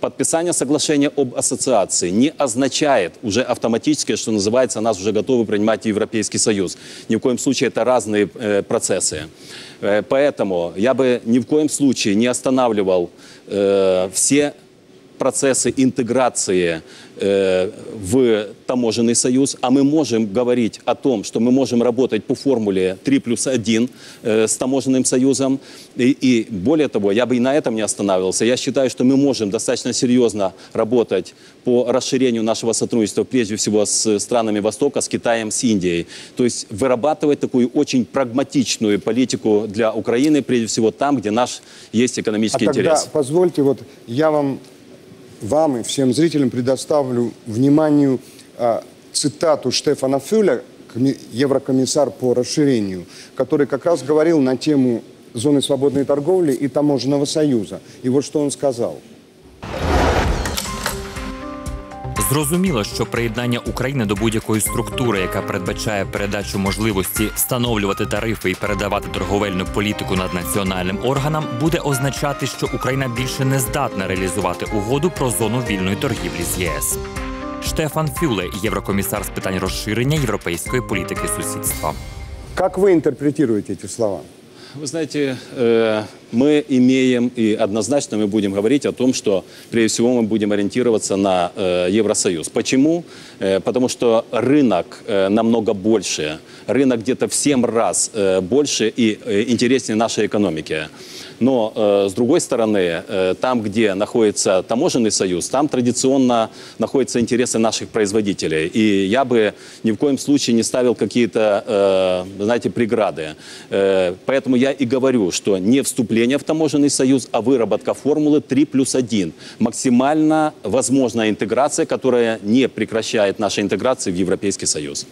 Подписание соглашения об ассоциации не означает уже автоматически, что называется, нас уже готовы принимать Европейский Союз. Ни в коем случае это разные э, процессы. Э, поэтому я бы ни в коем случае не останавливал э, все процессы интеграции э, в таможенный союз, а мы можем говорить о том, что мы можем работать по формуле 3 плюс 1 э, с таможенным союзом. И, и более того, я бы и на этом не останавливался. Я считаю, что мы можем достаточно серьезно работать по расширению нашего сотрудничества, прежде всего с странами Востока, с Китаем, с Индией. То есть вырабатывать такую очень прагматичную политику для Украины, прежде всего там, где наш есть экономический а тогда интерес. позвольте, вот я вам вам и всем зрителям предоставлю вниманию а, цитату Штефана Фюля, коми- еврокомиссар по расширению, который как раз говорил на тему зоны свободной торговли и таможенного союза. И вот что он сказал. Зрозуміло, що приєднання України до будь-якої структури, яка передбачає передачу можливості встановлювати тарифи і передавати торговельну політику над національним органам, буде означати, що Україна більше не здатна реалізувати угоду про зону вільної торгівлі з ЄС. Штефан Фюле, єврокомісар з питань розширення європейської політики сусідства. Как вы интерпретируете эти слова? Вы знаете, э, мы имеем и однозначно мы будем говорить о том, что прежде всего мы будем ориентироваться на э, Евросоюз. Почему? Э, Потому что рынок э, намного больше, рынок где-то в 7 раз э, больше и э, интереснее нашей экономики. Но, э, с другой стороны, э, там, где находится таможенный союз, там традиционно находятся интересы наших производителей. И я бы ни в коем случае не ставил какие-то, э, знаете, преграды. Э, Поэтому я и говорю, что не вступление в таможенный союз, а выработка формулы 3 плюс 1. Максимально возможная интеграция, которая не прекращает нашей интеграции в Европейский союз.